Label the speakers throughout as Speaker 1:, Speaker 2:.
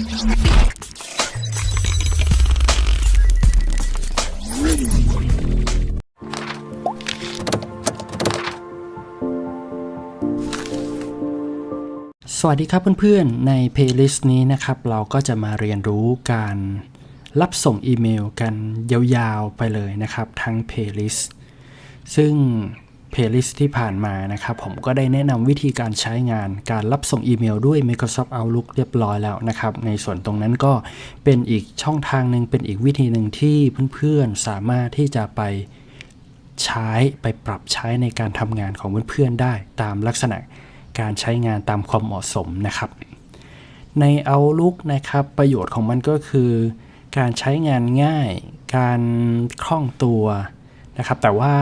Speaker 1: สวัสดีครับเพื่อนๆ ในเพลย์ลิสต์นี้นะครับ เราก็จะมาเรียนรู้การรับส่งอีเมลกันยาวๆไปเลยนะครับ ทั้งเพลย์ลิสต์ซึ่ง เพลย์ลิสต์ที่ผ่านมานะครับผมก็ได้แนะนำวิธีการใช้งานการรับส่งอีเมลด้วย Microsoft Outlook เรียบร้อยแล้วนะครับในส่วนตรงนั้นก็เป็นอีกช่องทางหนึ่งเป็นอีกวิธีหนึ่งที่เพื่อนๆสามารถที่จะไปใช้ไปปรับใช้ในการทำงานของเพื่อนๆได้ ตามลักษณะการใช้งานตามความเหมาะสมนะครับใน Outlook นะครับประโยชน์ของมันก็คือ การใช้งานง่าย การคล่องตัวนะครับแต่ว่า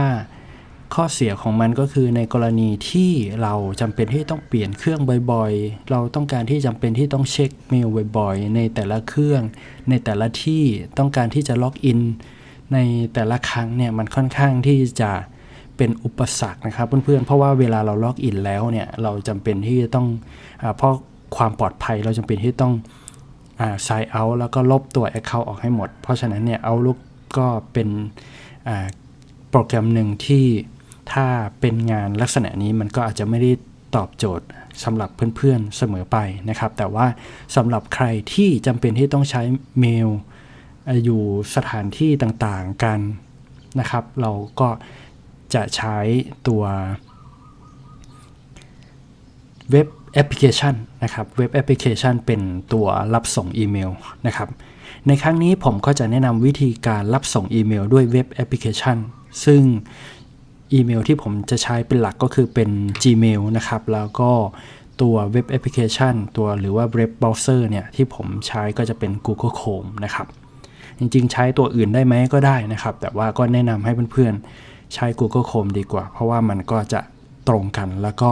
Speaker 1: ข้อเสียของมันก็คือในกรณีที่เราจำเป็นที่ต้องเปลี่ยนเครื่องบ่อยๆ เราต้องการที่จำเป็นที่ต้องเช็คเมลบ่อยๆ ในแต่ละเครื่อง ในแต่ละที่ต้องการที่จะล็อกอิน ในแต่ละครั้งเนี่ยมันค่อนข้างที่จะเป็นอุปสรรคนะครับเพื่อนๆ เพราะว่าเวลาเราล็อกอินแล้วเนี่ยเราจำเป็นที่จะต้องอเพราะความปลอดภัยเราจำเป็นที่ต้องอ่า sign out แล้วก็ลบตัว Account ออกให้หมด เพราะฉะนั้นเนี่ย Outlook ก็เป็นโปรแกรมหนึ่งที่ ถ้าเป็นงานลักษณะนี้มันก็อาจจะไม่ได้ตอบโจทย์สำหรับเพื่อนๆเสมอไปนะครับ แต่ว่าสำหรับใครที่จำเป็นที่ต้องใช้เมล อยู่สถานที่ต่างๆกันนะครับ เราก็จะใช้ตัวเว็บแอปพลิเคชันนะครับเว็บแอปพลิเคชันเป็นตัวรับส่งอีเมลนะครับ ในครั้งนี้ผมก็จะแนะนำวิธีการรับส่งอีเมลด้วยเว็บแอปพลิเคชันซึ่ง อีเมลที่ผมจะใช้เป็นหลักก็คือเป็น Gmail นะครับ แล้วก็ตัวเว็บแอปพลิเคชันตัวหรือว่าเว็บเบราว์เซอร์เนี่ย ที่ผมใช้ก็จะเป็น Google Chrome นะครับ จริงๆ ใช้ตัวอื่นได้ไหมก็ได้นะครับ แต่ว่าก็แนะนำให้เพื่อนๆ ใช้ Google Chrome ดีกว่า เพราะว่ามันก็จะตรงกัน แล้วก็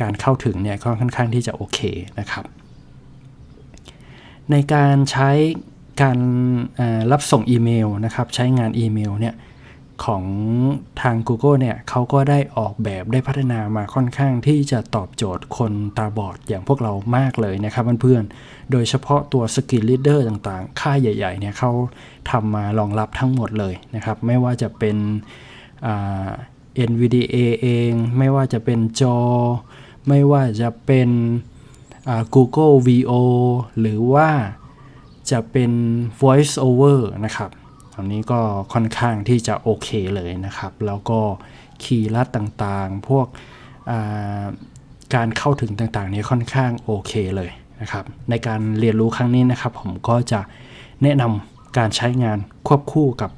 Speaker 1: การเข้าถึงเนี่ยก็ค่อนข้างที่จะโอเคนะครับ ในการใช้การรับส่งอีเมลนะครับ ใช้งานอีเมลเนี่ย ของทาง Google เนี่ยเขาก็ได้ออกแบบได้พัฒนามาค่อนข้างที่จะตอบโจทย์คนตาบอดอย่างพวกเรามากเลยนะครับเพื่อนๆ โดยเฉพาะตัว Skill Leader ต่างๆ ค่ายใหญ่ๆเนี่ยเขาทำมารองรับทั้งหมดเลยนะครับ ไม่ว่าจะเป็น NVDA เอง ไม่ว่าจะเป็นจอ ไม่ว่าจะเป็น Google VO หรือว่าจะเป็น Voice Over นะครับ อันนี้ก็ค่อนข้างที่จะโอเคเลยนะครับ แล้วก็คีย์ลัดต่างๆ พวกการเข้าถึงต่างๆนี้ค่อนข้างโอเคเลยนะครับ ในการเรียนรู้ครั้งนี้นะครับ ผมก็จะแนะนำการใช้งานควบคู่กับ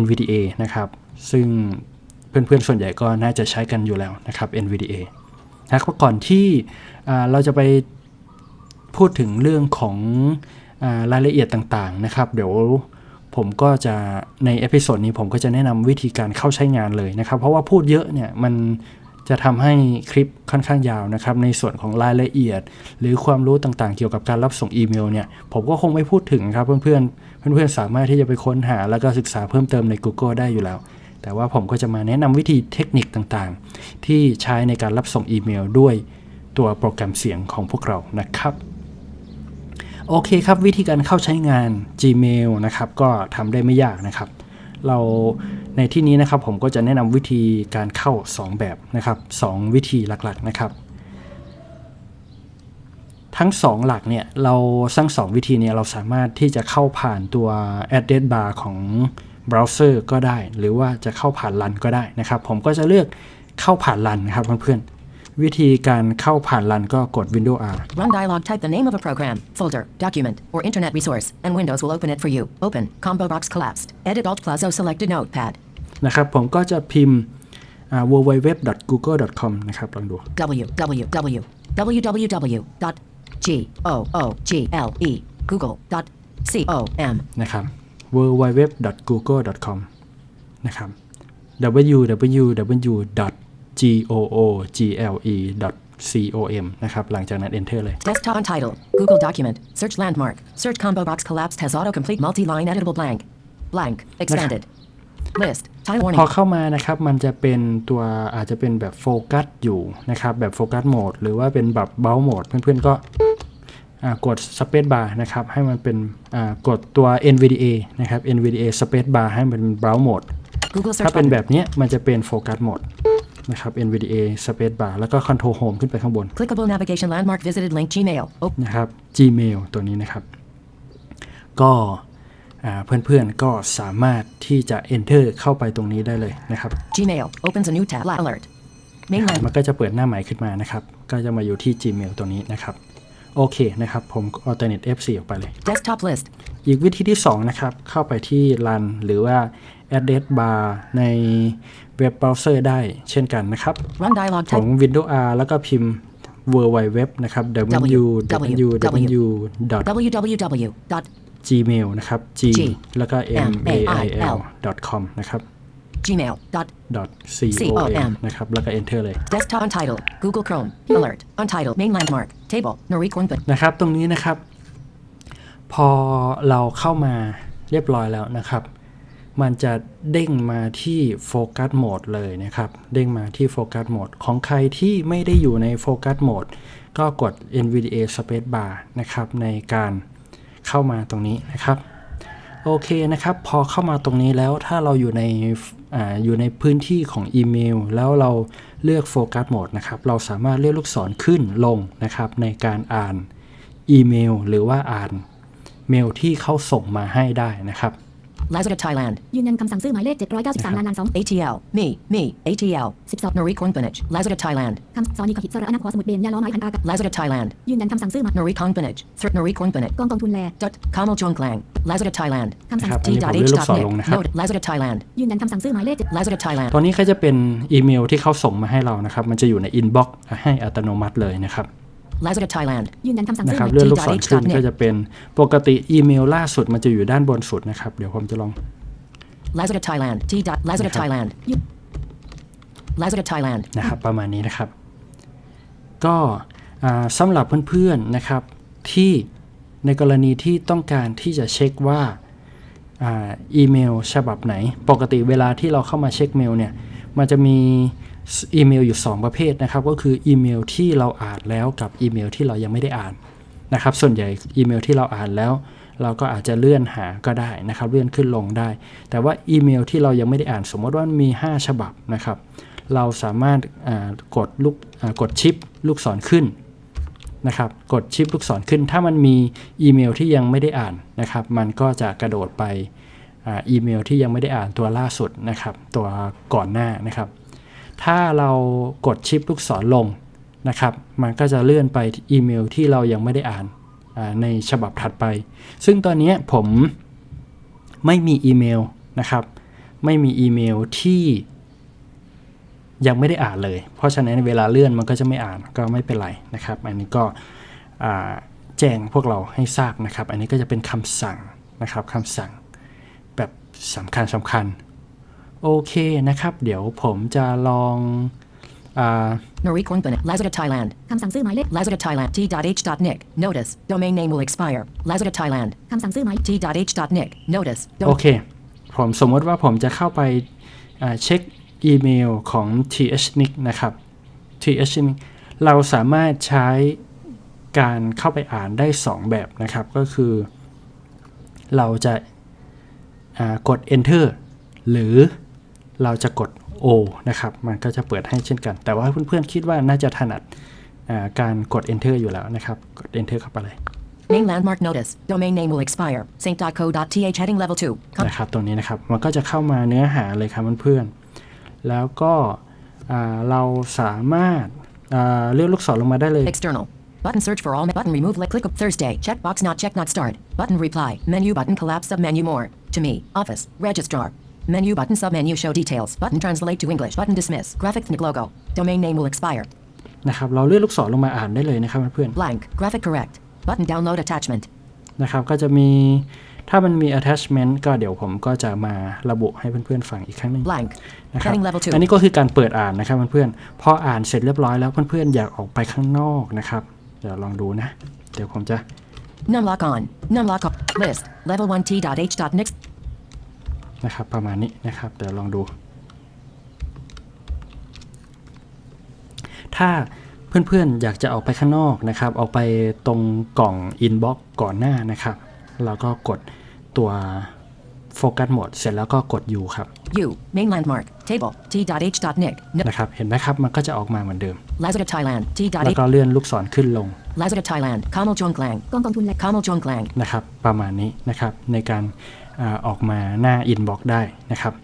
Speaker 1: NVDA นะครับ ซึ่งเพื่อนๆ ส่วนใหญ่ก็น่าจะใช้กันอยู่แล้วนะครับ NVDA นะครับก่อนที่เราจะไปพูดถึงเรื่องของรายละเอียดต่างๆนะครับ เดี๋ยว ผมก็จะในเอพิโซดนี้ผมก็จะแนะนำวิธีการเข้าใช้งานเลยนะครับ เพราะว่าพูดเยอะเนี่ยมันจะทำให้คลิปค่อนข้างยาวนะครับ ในส่วนของรายละเอียด หรือความรู้ต่างๆ เกี่ยวกับการรับส่งอีเมลเนี่ย ผมก็คงไม่พูดถึงครับ เพื่อนๆเพื่อนๆสามารถที่จะไปค้นหา แล้วก็ศึกษาเพิ่มเติมใน Google ได้อยู่แล้ว แต่ว่าผมก็จะมาแนะนำวิธีเทคนิคต่างๆ ที่ใช้ในการรับส่งอีเมลด้วยตัวโปรแกรมเสียงของพวกเรานะครับ โอเคครับ วิธีการเข้าใช้งาน Gmail นะครับ ก็ทำได้ไม่ยากนะครับ เราในที่นี้นะครับผมก็จะแนะนำวิธีการเข้า 2 แบบนะครับ 2 วิธีหลักๆนะครับ ทั้ง 2 หลักเนี่ยเราทั้ง2วิธีเนี่ยเราสามารถที่จะเข้าผ่านตัว address bar ของเบราว์เซอร์ก็ได้ หรือว่าจะเข้าผ่านรันก็ได้นะครับ ผมก็จะเลือกเข้าผ่านรันนะครับเพื่อนๆ วิธีการเข้าผ่านรันก็กด Windows R
Speaker 2: Run dialog type the name of a program, folder, document, or internet resource, and Windows will open it for you. Open. Combo box collapsed. Edit Alt plus O selected notepad.
Speaker 1: นะครับผมก็จะพิมพ์ www.google.com นะครับลองดู
Speaker 2: www. www. G O O G L E. Google. Dot C O M.
Speaker 1: นะครับ www.google.com นะครับ www.google.com นะครับ หลังจากนั้น enter เลย
Speaker 2: Desktop untitled. Google document. Search landmark. Search combo box collapsed has autocomplete multi-line editable blank. Blank. Expanded. List. Time
Speaker 1: พ
Speaker 2: warning.
Speaker 1: อเข้ามานะครับ มันจะเป็นตัวอาจจะเป็นแบบโฟกัสอยู่นะครับ แบบโฟกัสโหมดหรือว่าเป็นแบบเบลโหมด เพื่อนๆก็อ่ากด Space Bar นะครับ ให้มันเป็นอ่ากดตัว NVDA นะครับ NVDA Space Bar ให้มันเป็น Browse Mode
Speaker 2: Google
Speaker 1: ถ้า
Speaker 2: search
Speaker 1: เป็น
Speaker 2: button.
Speaker 1: แบบเนี้ยมันจะเป็น Focus Mode นะครับ NVDA Space Bar แล้วก็ Control Home ขึ้นไปข้างบน
Speaker 2: Clickable navigation landmark visited link Gmail. Op-
Speaker 1: นะครับ Gmail ตัวนี้นะครับ ก็อ่าเพื่อนๆก็สามารถที่จะ enter เข้าไปตรงนี้ได้เลยนะครับ
Speaker 2: Gmail opens a new tab. La- alert. Mainland.
Speaker 1: มันก็จะเปิดหน้าใหม่ขึ้นมานะครับ ก็จะมาอยู่ที่ Gmail ตัวนี้นะครับ โอเคนะครับ ผม alternate F4 ออกไปเลย
Speaker 2: Desktop list.
Speaker 1: อีกวิธีที่ 2 นะครับ เข้าไปที่ run หรือว่า address bar ในเว็บเบราว์เซอร์ได้เช่นกันนะครับ
Speaker 2: Run dialog
Speaker 1: ของ
Speaker 2: type.
Speaker 1: Windows R แล้วก็พิมพ์ w w w นะครับ
Speaker 2: W
Speaker 1: www
Speaker 2: www. Dot
Speaker 1: gmail นะครับ g
Speaker 2: G
Speaker 1: แล้วก็ m
Speaker 2: M
Speaker 1: a
Speaker 2: A
Speaker 1: i
Speaker 2: I
Speaker 1: l
Speaker 2: L
Speaker 1: com นะครับ
Speaker 2: Gmail. Dot
Speaker 1: dot c
Speaker 2: C
Speaker 1: o
Speaker 2: O
Speaker 1: m
Speaker 2: M
Speaker 1: นะครับ แล้วก็ enter เลย
Speaker 2: desktop untitled. Google Chrome. Alert. Untitled. Main landmark. Table. Nori Cornput.
Speaker 1: นะครับ ตรงนี้นะครับ พอเราเข้ามาเรียบร้อยแล้วนะครับ มันจะเด้งมาที่โฟกัสโหมดเลยนะครับ เด้งมาที่โฟกัสโหมดของใครที่ไม่ได้อยู่ในโฟกัสโหมดก็กด NVDA Space Bar นะครับ ในการเข้ามาตรงนี้นะครับ โอเคนะครับ พอเข้ามาตรงนี้แล้วถ้าเราอยู่ในออยู่ในพื้นที่ของอีเมล แล้วเราเลือกโฟกัสโหมดนะครับ เราสามารถเลือนลูกศรขึ้นลงนะครับ ในการอ่านอีเมล หรือว่าอ่านเมลที่เขาส่งมาให้ได้นะครับ
Speaker 2: Lazada Thailand.
Speaker 3: ยืนยันคำสั่งซื้อหมายเลข 793นานนาน2
Speaker 2: ATL. Me. Me. ATL.
Speaker 3: 12
Speaker 2: Nori Cornput. Lazada Thailand.
Speaker 3: คำสอนีกับหิตสระอนาขอสมุดเบนยาล้อไม้พันอากาศ
Speaker 2: Lazada Thailand.
Speaker 3: ยืนยันคำสั่งซื้อหมาย
Speaker 2: Nori Cornput. Threat Nori Cornput.
Speaker 3: กองกองทุนแล
Speaker 2: Dot. Kamal Jongklang. Lazada Thailand.
Speaker 3: คำสั่ง
Speaker 1: ครับ
Speaker 2: T.
Speaker 1: อันนี้ผมเลื่อนลูกศรลง
Speaker 2: H.
Speaker 1: นะครับ
Speaker 2: Note. Lazada Thailand.
Speaker 3: ยืนยันคำสั่งซื้อหมายเลข
Speaker 2: Lazada Thailand.
Speaker 1: ตอนนี้ก็จะเป็นอีเมลที่เขาส่งมาให้เรานะครับ มันจะอยู่ในอินบ็อกซ์ให้อัตโนมัติเลยนะครับ
Speaker 2: Lazada Thailand.
Speaker 3: ยืนยันคำสั่ง
Speaker 1: นะ
Speaker 3: ซื้อ
Speaker 1: ค
Speaker 3: ห
Speaker 1: รับ
Speaker 3: มาย
Speaker 1: เลื่อนลูกศรขึ้น
Speaker 2: T.H.net
Speaker 1: ก็จะเป็นปกติอีเมลล่าสุดมันจะอยู่ด้านบนสุดนะครับ เดี๋ยวผมจะลอง
Speaker 2: Lazada Thailand. T. Dot. Lazada
Speaker 1: Okay.
Speaker 2: Thailand. Lazada Thailand.
Speaker 1: นะครับประมาณนี้นะครับ ก็อ่าสำหรับเพื่อนๆนะครับที่ในกรณีที่ต้องการที่จะเช็คว่าอาอีเมลฉบับไหน ปกติเวลาที่เราเข้ามาเช็คเมลเนี่ยมันจะมี อีเมลอยู่ 2 ประเภทนะครับ ก็คืออีเมลที่เราอ่านแล้วกับอีเมลที่เรายังไม่ได้อ่านนะครับ ส่วนใหญ่อีเมลที่เราอ่านแล้ว เราก็อาจจะเลื่อนหาก็ได้นะครับ เลื่อนขึ้นลงได้ แต่ว่าอีเมลที่เรายังไม่ได้อ่าน สมมติว่ามี 5 ฉบับนะครับ เราสามารถกดลูกกดชิปลูกศรขึ้นนะครับ กดชิปลูกศรขึ้น ถ้ามันมีอีเมลที่ยังไม่ได้อ่านนะครับ มันก็จะกระโดดไปอีเมลที่ยังไม่ได้อ่านตัวล่าสุดนะครับ ตัวก่อนหน้านะครับ ถ้าเรากดชิปลูกศรลงนะครับ มันก็จะเลื่อนไปอีเมลที่เรายังไม่ได้อ่านในฉบับถัดไป ซึ่งตอนนี้ผมไม่มีอีเมลนะครับ ไม่มีอีเมลที่ยังไม่ได้อ่านเลย เพราะฉะนั้นเวลาเลื่อนมันก็จะไม่อ่านก็ไม่เป็นไรนะครับ อันนี้ก็แจ้งพวกเราให้ทราบนะครับ อันนี้ก็จะเป็นคำสั่งนะครับคำสั่งแบบสำคัญสำคัญ โอเคนะครับ เดี๋ยวผมจะลองอา
Speaker 2: Nori Cornput. Lazada Thailand.
Speaker 3: คำสั่งซื้อหมายเลข
Speaker 2: Lazada Thailand. T. Dot H. Dot Nick. Notice. Domain name will expire. Lazada Thailand.
Speaker 3: คำสั่งซื้อหมาย
Speaker 2: T. Dot H. Dot Nick. Notice.
Speaker 1: โอ
Speaker 2: Dom-
Speaker 1: เค ผมสมมติว่าผมจะเข้าไปอ่าเช็คอีเมลของ THNIC นะครับ THNIC เราสามารถใช้การเข้าไปอ่านได้ 2 แบบนะครับ ก็คือ เราจะอ่ากด enter หรือ เราจะกด O นะครับ มันก็จะเปิดให้เช่นกัน แต่ว่าเพื่อนๆคิดว่าน่าจะถนัดอ่าการกด enter อยู่แล้วนะครับ กด enter เข้าไปเลย
Speaker 2: Main landmark notice. Domain name will expire. Saint.co.th heading level 2. Com-
Speaker 1: นะครับ ตรงนี้นะครับ มันก็จะเข้ามาเนื้อหาเลยครับเพื่อนๆ แล้วก็อ่าเราสามารถอ่าเลื่อนลูกศรลงมาได้เลย
Speaker 2: External. Button search for all. Button remove. Like click up Thursday. Checkbox not check not start. Button reply. Menu button collapse submenu more. To me. Office. Registrar. Menu button submenu show details. Button translate to English. Button dismiss. Graphic Nick logo. Domain name will expire.
Speaker 1: นะครับเราเลื่อนลูกศรลงมาอ่านได้เลยนะครับเพื่อน
Speaker 2: Blank. Graphic correct. Button download attachment.
Speaker 1: ๆนะครับก็จะมีถ้ามันมี attachment ก็เดี๋ยวผมก็จะมาระบุให้เพื่อนๆฟังอีกครั้งหนึ่ง
Speaker 2: Blank.
Speaker 1: นะครับ
Speaker 2: Heading level 2.
Speaker 1: อันนี้ก็คือการเปิดอ่านนะครับเพื่อนๆพออ่านเสร็จเรียบร้อยแล้วเพื่อนๆอยากออกไปข้างนอกนะครับเดี๋ยวลองดูนะ เดี๋ยวผมจะ
Speaker 2: Numlock on. Numlock off. List. Level 1 T. Dot H. Dot Next.
Speaker 1: นะครับ ประมาณนี้นะครับ เดี๋ยวลองดู ถ้าเพื่อนๆ อยากจะออกไปข้างนอกนะครับ ออกไปตรงกล่อง inbox ก่อนหน้านะครับ แล้วก็กดตัวโฟกัสโหมดเสร็จแล้วก็กด U ครับ
Speaker 2: U. Main landmark. Table. T.H.Nick. No.
Speaker 1: นะครับ เห็นไหมครับ มันก็จะออกมาเหมือนเดิม
Speaker 2: Lazarus Thailand.
Speaker 1: แล้ว
Speaker 2: T.H.
Speaker 1: ก็เลื่อนลูกศรขึ้นลง
Speaker 2: Lazarus Thailand. Kamal Jongklang.
Speaker 3: กองกองทุนและ
Speaker 2: Kamal Jongklang.
Speaker 1: นะครับ ประมาณนี้นะครับ ในการ ออกมาหน้า inbox ได้นะครับ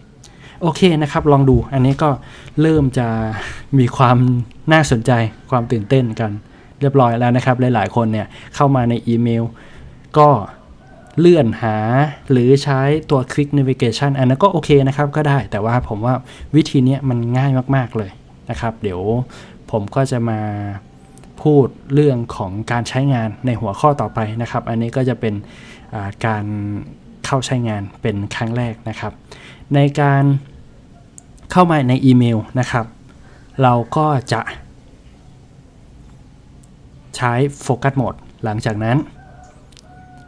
Speaker 1: โอเคนะครับ ลองดูอันนี้ก็เริ่มจะมีความน่าสนใจความตื่นเต้นกันเรียบร้อยแล้วนะครับ หลาย ๆ คนเนี่ยเข้ามาในอีเมล ก็เลื่อนหาหรือใช้ตัว Quick Navigation อันนั้นก็โอเคนะครับก็ได้แต่ว่าผมว่าวิธีนี้มันง่ายมาก ๆ เลยนะครับ เดี๋ยวผมก็จะมาพูดเรื่องของการใช้งานในหัวข้อต่อไปนะครับ อันนี้ก็จะเป็นการ เข้าใช้งานเป็นครั้งแรกนะครับ ในการเข้ามาในอีเมลนะครับ เราก็จะใช้โฟกัสโหมดหลังจากนั้น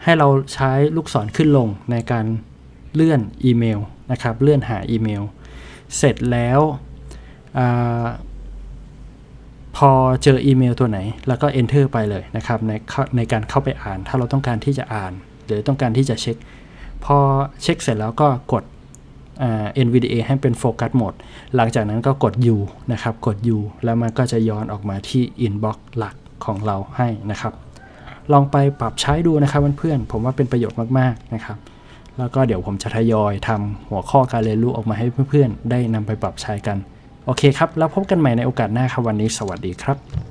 Speaker 1: ให้เราใช้ลูกศรขึ้นลงในการเลื่อนอีเมลนะครับ เลื่อนหาอีเมล เสร็จแล้วอพอเจออีเมลตัวไหน แล้วก็ enter ไปเลยนะครับในในการเข้าไปอ่าน ถ้าเราต้องการที่จะอ่าน หรือต้องการที่จะเช็ค พอเช็คเสร็จแล้วก็กด NVDA ให้เป็นโฟกัสโหมด หลังจากนั้นก็กด U นะครับ กด U แล้วมันก็จะย้อนออกมาที่ Inbox หลักของเราให้นะครับ ลองไปปรับใช้ดูนะครับเพื่อนๆ ผมว่าเป็นประโยชน์มากๆนะครับ แล้วก็เดี๋ยวผมจะทยอยทำหัวข้อการเรียนรู้ออกมาให้เพื่อนๆ ได้นำไปปรับใช้กัน โอเคครับ แล้วพบกันใหม่ในโอกาสหน้าครับวันนี้ สวัสดีครับ